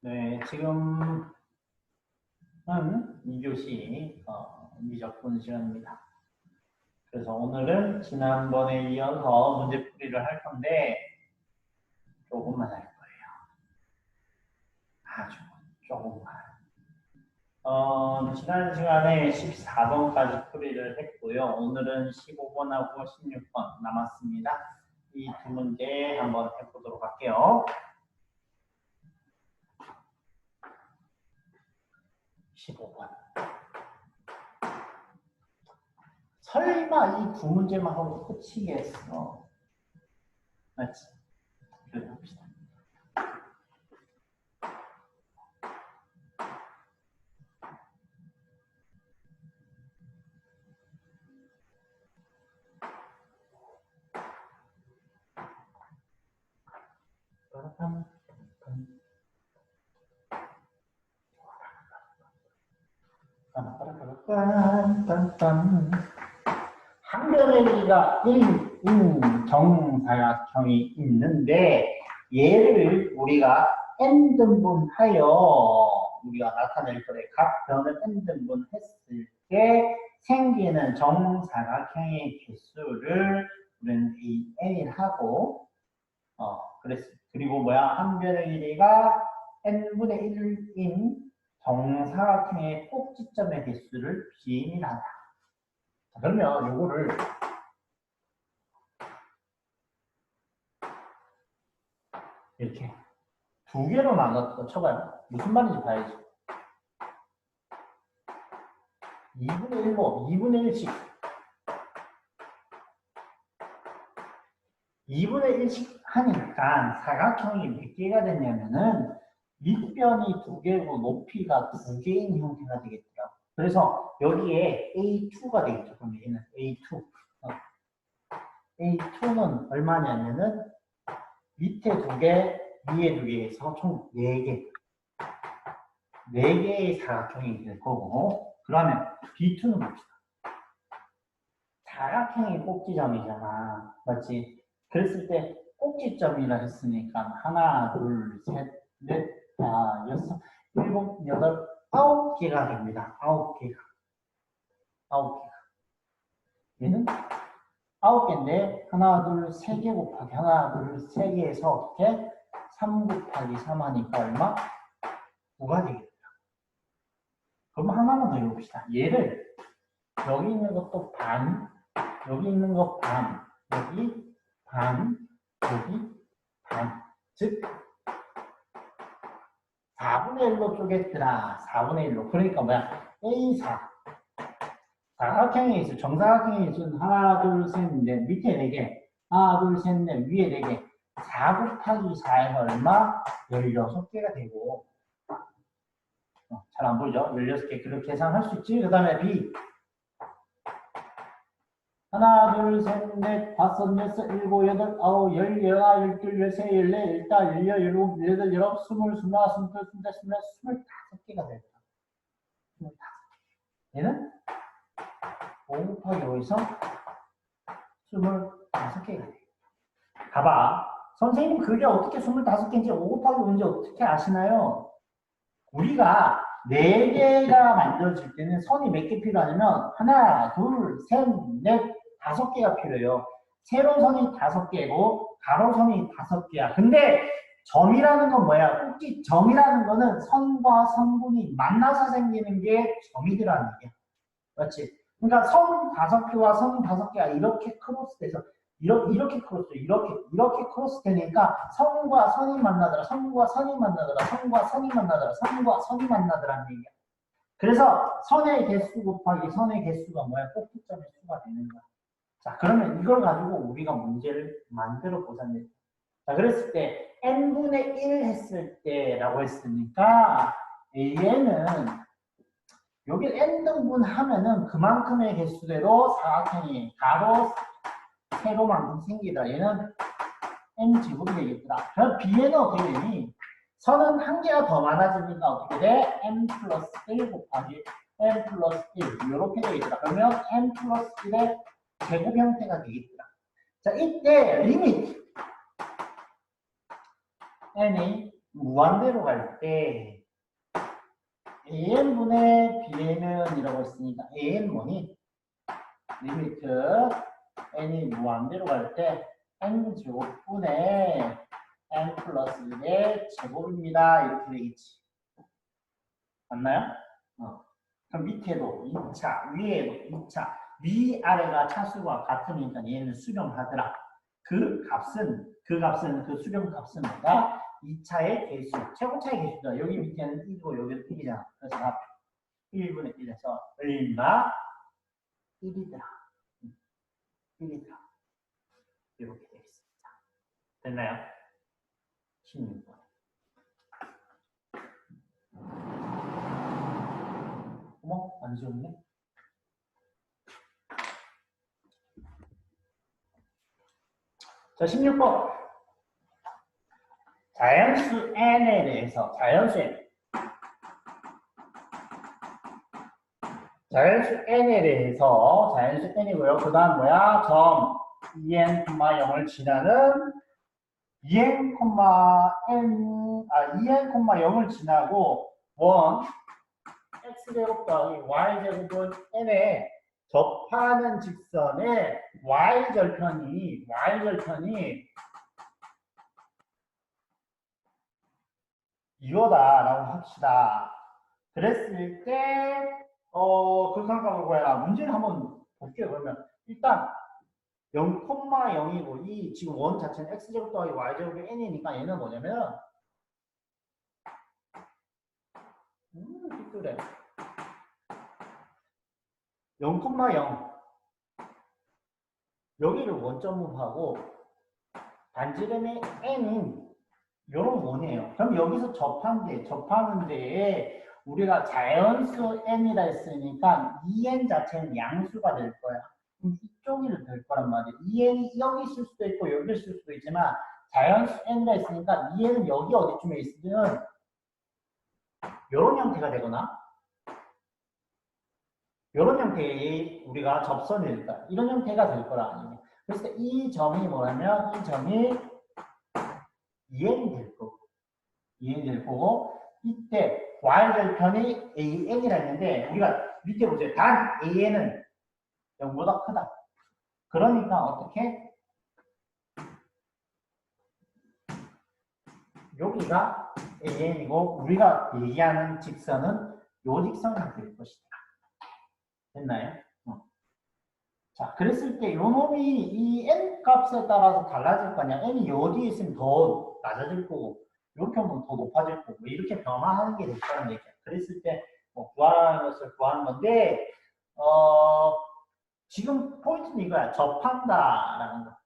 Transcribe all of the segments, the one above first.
네, 지금은 2교시 어, 미적분 시간입니다. 그래서 오늘은 지난번에 이어서 문제풀이를 할 건데 조금만 할 거예요. 아주 조금만. 어, 지난 시간에 14번까지 풀이를 했고요. 오늘은 15번하고 16번 남았습니다. 이 두 문제 한번 해보도록 할게요. 15번. 설마 이 두 문제만 하고 끝이겠어. 맞지? 그래 봅시다. 빠라밤, 빰. 빰빰빰빰빰. 한 변의 길이가 1인 정사각형이 있는데 얘를 우리가 n 등분하여 우리가 나타낼 거래. 각 변을 n 등분했을 때 생기는 정사각형의 개수를 우리는 이 n이라고 어 그랬 그리고 뭐야? 한 변의 길이가 n분의 1인 정사각형의 꼭지점의 개수를 bn이란다. 자, 그러면 요거를 이렇게 두 개로 나눠서 쳐봐요. 무슨 말인지 봐야지. 2분의 1모, 2분의 1씩. 2분의 1씩 하니까 사각형이 몇 개가 됐냐면은 밑변이 두 개고 높이가 두 개인 형태가 되겠더라. 그래서 여기에 A2가 되겠죠. 그럼 얘는 A2. 어. A2는 얼마냐면은 밑에 두 개, 위에 두 개에서 총네 개. 네 개의 사각형이 될 거고. 그러면 B2는 봅시다. 사각형이 꼭지점이잖아. 맞지? 그랬을 때 꼭지점이라 했으니까 하나, 둘, 셋, 넷, 다, 여섯, 일곱, 여덟, 아홉 개가 됩니다. 아홉 개가. 아홉 개가. 얘는 아홉 개인데, 하나, 둘, 세 개 곱하기 하나, 둘, 세 개에서 어떻게? 3 곱하기 3 하니까 얼마? 9가 되겠다. 그럼 하나만 더 해봅시다. 얘를, 여기 있는 것도 반, 여기 있는 거 반, 여기 반, 여기 반. 즉, 4분의 1로 쪼갰더라. 4분의 1로. 그러니까 뭐야? A4. 사각형에 있어. 정사각형에 있어. 하나, 둘, 셋, 넷. 밑에 4개. 하나, 둘, 셋, 넷. 위에 4개. 4 곱하기 4에서 얼마? 16개가 되고. 어, 잘안 보이죠? 16개. 그렇게 계산할 수 있지? 그 다음에 B. 하나, 둘, 셋, 넷, 다섯, 여섯, 일곱, 여덟, 아홉, 열, 열하, 열둘, 열세, 열네, 열다, 열여, 열일곱, 열여덟, 열아홉, 스물, 스물하나, 스물둘, 스물셋, 스물넷, 스물다섯 개가 됐다. 스물다섯 개. 얘는 5 곱하기 5에서 스물다섯 개가 돼. 봐봐. 선생님 그게 어떻게 스물다섯 개인지 5 곱하기 5인지 어떻게 아시나요? 우리가 네 개가 만들어질 때는 선이 몇 개 필요하냐면 하나, 둘, 셋, 넷, 다섯 개가 필요해요. 세로선이 다섯 개고 가로선이 다섯 개야. 근데 점이라는 건 뭐야? 꼭지 점이라는 거는 선과 선분이 만나서 생기는 게 점이더라는 얘기야. 그렇지? 그러니까 선 다섯 개와 선 다섯 개가 이렇게 크로스돼서 이렇게, 이렇게 크로스, 이렇게, 이렇게 크로스 되니까 선과 선이 만나더라, 선과 선이 만나더라, 선과 선이 만나더라, 선과 선이 만나더라는 얘기야. 그래서 선의 개수 곱하기 선의 개수가 뭐야? 꼭지점의 수가 되는 거야. 자, 그러면 이걸 가지고 우리가 문제를 만들어 보자면. 자, 그랬을 때 n분의 1 했을 때라고 했으니까 얘는 여기 n등분 하면은 그만큼의 개수대로 사각형이 가로 세로만큼 생기다. 얘는 n 제곱이 되겠더라. 그럼 b에는 어떻게 되니? 선은 한 개가 더 많아지니까 어떻게 돼? n 플러스 1 곱하기 n 플러스 1 이렇게 되겠더라. 그러면 n 플러스 1의 제곱 형태가 되겠더라. 자, 이때 리미트 n이 무한대로 갈 때 an분의 bn이라고 했으니까 an분이 리미트 n이 무한대로 갈 때 n 제곱분의 n 플러스 1의 제곱입니다. 이렇게 되겠지. 맞나요? 어. 그럼 밑에도 2차, 위에도 2차, 위아래가 차수가 같으니까 얘는 수렴하더라. 그 값은, 그 값은, 그 수렴 값은 뭐다? 2차의 개수, 최고차의 개수다. 여기 밑에는 1이고 여기는 1이잖아. 그래서 답 1분의 1에서 얼마? 1이더라. 1이더라. 이렇게 되겠습니다. 됐나요? 16번. 어머, 안 지웠네? 자, 16번. 자연수 n에 대해서, 자연수 n. 자연수 n에 대해서, 자연수 n이고요. 그 다음 뭐야? 점 en, 0을 지나는 en, n, 아, en, 0을 지나고 원 x제곱 더하기 y제곱은 n에 접하는 직선의 y절편이 y절편이 이거다라고 합시다. 그랬을 때, 어, 그 상관을 구해라. 문제를 한번 볼게요. 그러면 일단 0,0이고 이 지금 원 자체는 x제곱 더하기 y제곱이 n이니까 얘는 뭐냐면 음, 삐뚤해. 0,0 여기를 원점으로 하고 반지름의 n은 요런 원이에요. 그럼 여기서 접한 데, 접하는 데에 우리가 자연수 n이라 했으니까 2n 자체는 양수가 될 거야. 그럼 이쪽이 될 거란 말이에요. 2n이 여기 있을 수도 있고 여기 있을 수도 있지만 자연수 n이라 했으니까 2n은 여기 어디쯤에 있으면 이런 형태가 되거나 이런 형태의 우리가 접선이 될까? 이런 형태가 될 거라 아니면 그래서 이 점이 뭐냐면 이 점이 2n이 될 거고 2n이 될 거고 이때 y절편이 an이라 했는데 우리가 밑에 보세요. 단 an은 0보다 크다. 그러니까 어떻게? 여기가 an이고 우리가 얘기하는 직선은 요 직선이 될 것이다. 됐나요? 어. 자, 그랬을 때 요 놈이 이 n 값에 따라서 달라질 거냐? n이 어디에 있으면 더 낮아질 거고 이렇게 하면 더 높아질 거고 이렇게 변화하는 게될 거란 얘기야. 그랬을 때 뭐 구하라는 것을 구하는 건데 어 지금 포인트는 이거야. 접한다라는 거.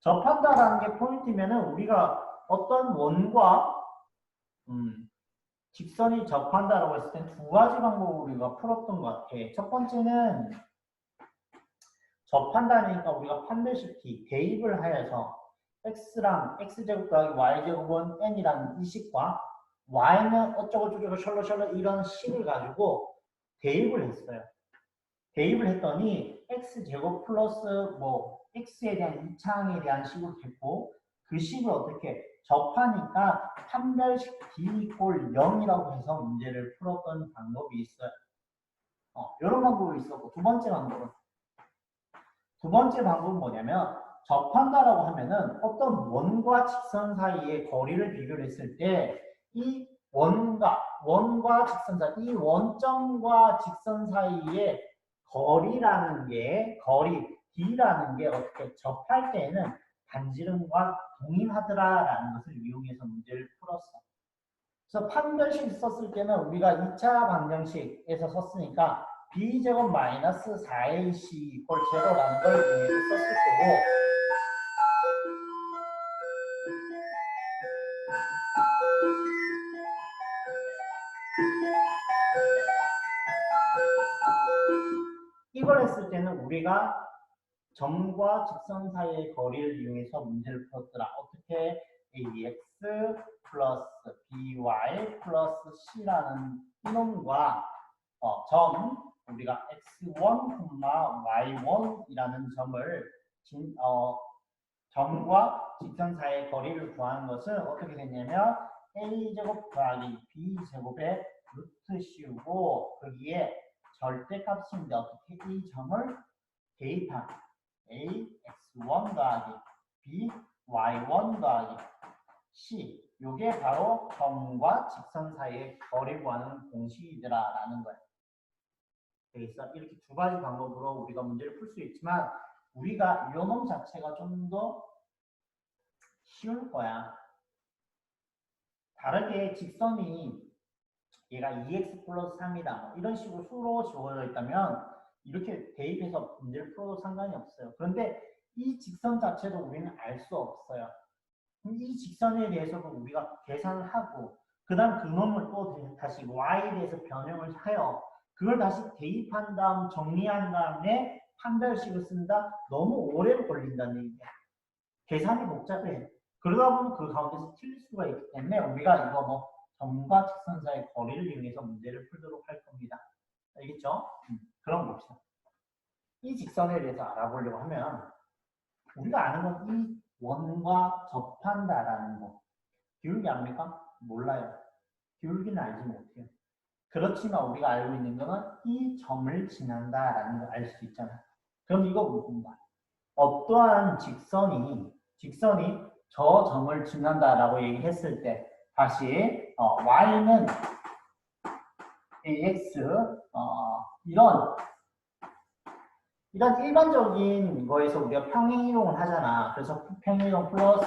접한다라는 게 포인트면은 우리가 어떤 원과 음, 직선이 접한다라고 했을 때두 가지 방법으로 우리가 풀었던 것 같아. 첫 번째는 접한다니까 우리가 판별식 대입을 하여서 x랑 x제곱 더하기 y제곱은 n이라는 이 식과 y는 어쩌고저쩌고 셜로셜로 이런 식을 가지고 대입을 했어요. 대입을 했더니 x제곱 플러스 뭐 x에 대한 이차항에 대한 식으로 됐고 그 식을 어떻게 접하니까 판별식 d 이꼴 0이라고 해서 문제를 풀었던 방법이 있어요. 어, 이런 방법이 있었고 두 번째 방법은 두 번째 방법은 뭐냐면 접한다라고 하면은 어떤 원과 직선 사이의 거리를 비교를 했을 때 이 원과 원과 직선 사이 이 원점과 직선 사이의 거리라는 게 거리 d라는 게 어떻게 접할 때에는 반지름과 동일하더라라는 것을 이용해서 문제를 풀었어. 그래서 판별식 썼을 때는 우리가 2차 방정식에서 썼으니까 b제곱 마이너스 4ac 이꼴 제로라는 걸 이용해서 썼을 거고 이걸 했을 때는 우리가 점과 직선 사이의 거리를 이용해서 문제를 풀었더라. 어떻게 ax 플러스 by 플러스 c라는 이놈과 어, 점 우리가 x1, y1이라는 점을 진, 어, 점과 직선 사이의 거리를 구하는 것은 어떻게 됐냐면 a제곱 더하기 b제곱에 루트 씌우고 거기에 절대값인데 어떻게 이 점을 대입한 a x1 더하기 b y1 더하기 c 요게 바로 점과 직선 사이의 거리 구하는 공식이더라 라는 거야. 그래서 이렇게 두 가지 방법으로 우리가 문제를 풀 수 있지만 우리가 요놈 자체가 좀 더 쉬울 거야. 다르게 직선이 얘가 2x 플러스 3이다. 뭐 이런 식으로 수로 주어져 있다면 이렇게 대입해서 문제를 풀어도 상관이 없어요. 그런데 이 직선 자체도 우리는 알 수 없어요. 이 직선에 대해서도 우리가 계산을 하고 그 다음 그놈을 또 다시 y에 대해서 변형을 하여 그걸 다시 대입한 다음 정리한 다음에 판별식을 쓴다? 너무 오래 걸린다는 얘기야. 계산이 복잡해. 그러다 보면 그 가운데서 틀릴 수가 있기 때문에 우리가 이거 뭐 점과 직선 사이의 거리를 이용해서 문제를 풀도록 할 겁니다. 알겠죠? 음, 그럼 봅시다. 이 직선에 대해서 알아보려고 하면 우리가 아는 건 이 원과 접한다라는 거. 기울기 압니까? 몰라요. 기울기는 알지 못해요. 그렇지만 우리가 알고 있는 거는 이 점을 지난다라는 걸 알 수 있잖아. 그럼 이거 무슨 말? 어떠한 직선이 직선이 저 점을 지난다라고 얘기했을 때 다시 어, y는 ax 어, 이런 이런 일반적인 거에서 우리가 평행 이동을 하잖아. 그래서 평행 이동 플러스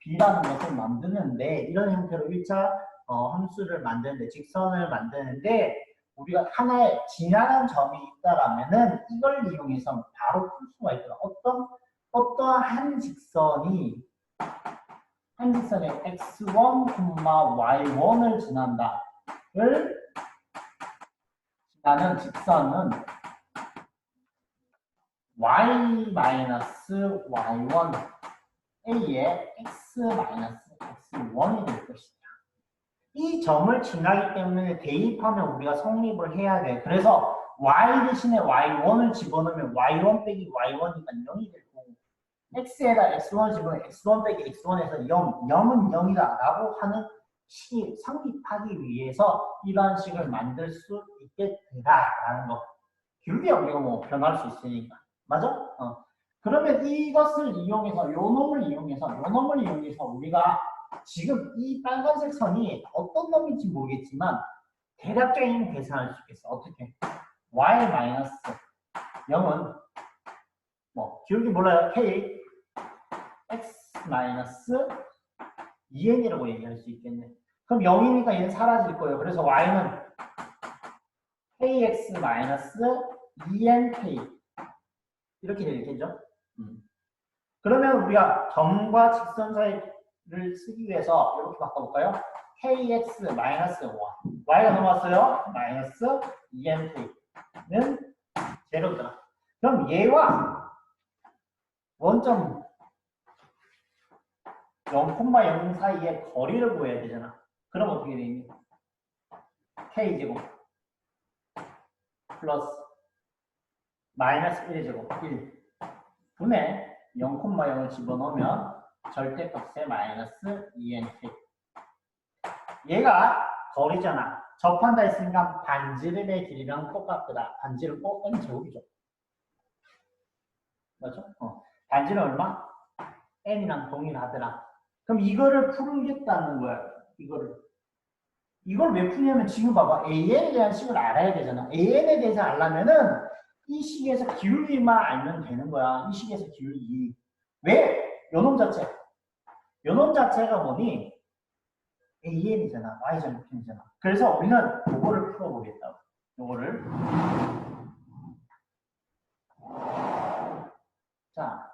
b라는 것을 만드는데 이런 형태로 1차 어, 함수를 만드는데 직선을 만드는데 우리가 하나의 지나는 점이 있다라면은 이걸 이용해서 바로 풀 수가 있더라. 어떤 어떠한 한 직선이 한 직선에 x1, y1을 지난다를 지나는 직선은 y-y1 a의 x-x1이 될 것이다. 이 점을 지나기 때문에 대입하면 우리가 성립을 해야 돼. 그래서 y 대신에 y1을 집어넣으면 y1 빼기 y1이니까 0이 될 거고 x에다 x1을 집어넣으면 x1 빼기 x1에서 0, 0은 0이다 라고 하는 식이 성립하기 위해서 이러한 식을 만들 수 있게 되다라는 거. 기울기야 우리가 뭐 변할 수 있으니까. 맞아? 어. 그러면 이것을 이용해서 요 놈을 이용해서 요 놈을 이용해서 우리가 지금 이 빨간색 선이 어떤 놈인지 모르겠지만 대략적인 계산할 수 있겠어. 어떻게? y 마이너스 0은 뭐 기울기 몰라요. k x 마이너스 2n이라고 얘기할 수 있겠네. 그럼 0이니까 얘는 사라질 거예요. 그래서 y는 kx 마이너스 2nk 이렇게 되겠죠? 음. 그러면 우리가 점과 직선 사이를 쓰기 위해서 이렇게 바꿔볼까요? kx 마이너스 y y가 넘어왔어요. 마이너스 2nk는 제로더라. 그럼 얘와 원점 0,0 사이의 거리를 구해야 되잖아. 그럼 어떻게 되니? k제곱 플러스 마이너스 1제곱 1 분의 0,0을 집어넣으면 절대값의 마이너스 2nk 얘가 거리잖아. 접한다 했으니까 반지름의 길이랑 똑같다. 반지름 꼭 n제곱이죠. 맞죠? 어. 반지름 얼마? n이랑 동일하더라. 그럼 이거를 풀겠다는 거야. 이거를. 이걸 왜 푸냐면 지금 봐봐. an에 대한 식을 알아야 되잖아. an에 대해서 알려면은 이 식에서 기울기만 알면 되는 거야. 이 식에서 기울기. 왜? 요놈 자체. 요놈 자체가 뭐니? AN이잖아. Y절편이잖아. 그래서 우리는 요거를 풀어보겠다고. 요거를. 자,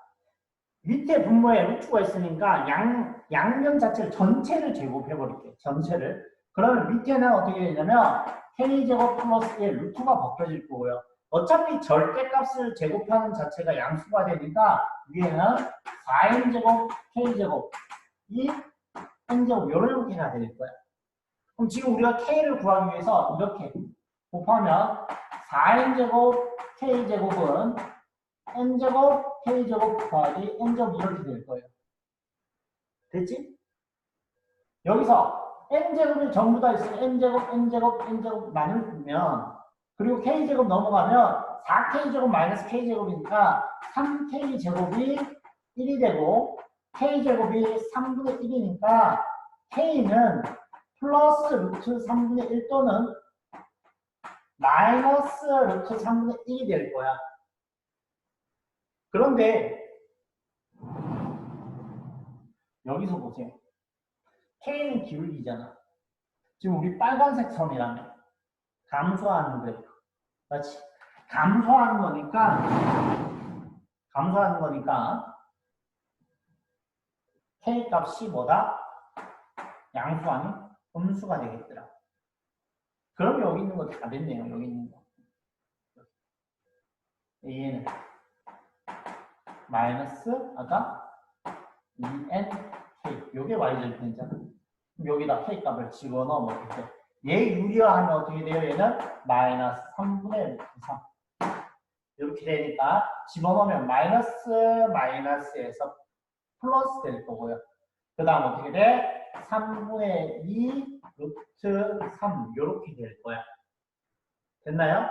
밑에 분모에 루트가 있으니까 양, 양면 자체를 전체를 제곱해 버릴게요. 전체를. 그러면 밑에는 어떻게 되냐면 k제곱 플러스 1 루트가 벗겨질 거고요. 어차피 절대값을 제곱하는 자체가 양수가 되니까 위에는 4n제곱 k제곱 이 n제곱 이렇게 해야 될 거야. 그럼 지금 우리가 k를 구하기 위해서 이렇게 곱하면 4n제곱 k제곱은 n제곱 k제곱 더하기 n제곱 이렇게 될 거예요. 됐지? 여기서 n제곱이 전부 다 있으면 n제곱, n제곱, n제곱 나누면 그리고 k제곱 넘어가면 4k제곱 마이너스 k제곱이니까 3k제곱이 1이 되고 k제곱이 3분의 1이니까 k는 플러스 루트 3분의 1 또는 마이너스 루트 3분의 1이 될 거야. 그런데 여기서 보세요. K는 기울기잖아. 지금 우리 빨간색 선이라면 감소하는 그래프. 맞지? 감소하는 거니까 감소하는 거니까 K 값이 뭐다? 양수하는 음수가 되겠더라. 그럼 여기 있는 거 다 됐네요. 여기 있는 거. 얘는 마이너스 아까 2nk 요게 y절편이잖아. 여기다 k 값을 집어넣어 돼. 얘 유리화하면 어떻게 돼요? 얘는 마이너스 3분의 3. 이렇게 되니까 집어넣으면 마이너스 마이너스에서 플러스 될 거고요. 그 다음 어떻게 돼? 3분의 2 루트 3 이렇게 될 거야. 됐나요?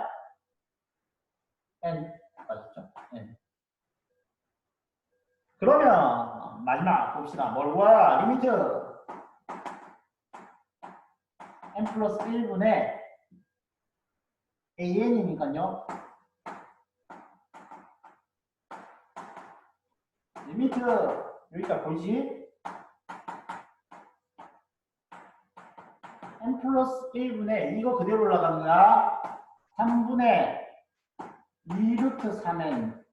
n 맞았죠? n 그러면 마지막 봅시다. 뭘 구하라? 리미트 n 플러스 1분의 an이니까요. 리미트 여기다 보이지? n 플러스 1분의 이거 그대로 올라가는 거야. 3분의 2 루트 3n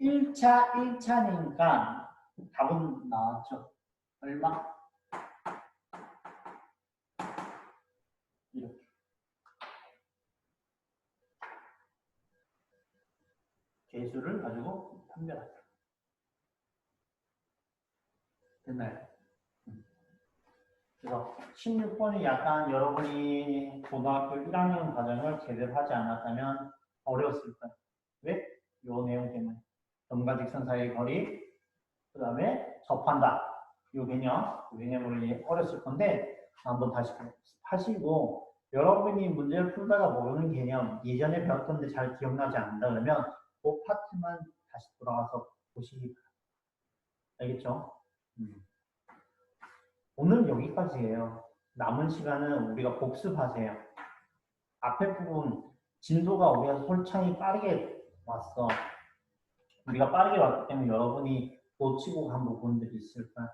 1차 1차니까 답은 나왔죠. 얼마? 이렇게. 개수를 가지고 판별하자. 됐나요? 음. 그래서 16번이 약간 여러분이 고등학교 1학년 과정을 제대로 하지 않았다면 어려웠을 거예요. 왜? 요 내용 때문에. 점과 직선 사이의 거리, 그 다음에 접한다. 이 개념, 이 개념을 이제 어렸을 건데, 한번 다시 하시고, 여러분이 문제를 풀다가 모르는 개념, 예전에 배웠던데 잘 기억나지 않는다 그러면, 그 파트만 다시 돌아가서 보시기 바랍니다. 알겠죠? 음. 오늘 여기까지예요. 남은 시간은 우리가 복습하세요. 앞에 부분, 진도가 우리가 솔창이 빠르게 왔어. 우리가 빠르게 왔기 때문에 여러분이 놓치고 간 부분들이 있을 거야.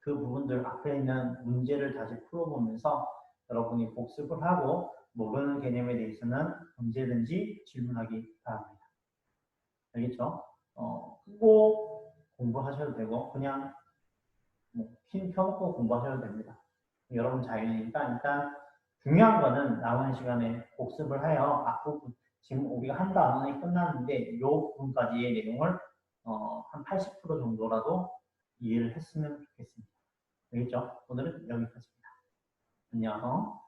그 부분들 앞에 있는 문제를 다시 풀어보면서 여러분이 복습을 하고 모르는 개념에 대해서는 언제든지 질문하기 바랍니다. 알겠죠? 어, 꼭 공부하셔도 되고 그냥 뭐힘 켜놓고 공부하셔도 됩니다. 여러분 자유니까 일단 중요한 거는 남은 시간에 복습을 하여 앞부분 지금 우리가 한 단원이 끝났는데 이 부분까지의 내용을 어, 한 80% 정도라도 이해를 했으면 좋겠습니다. 알겠죠? 오늘은 여기까지입니다. 안녕.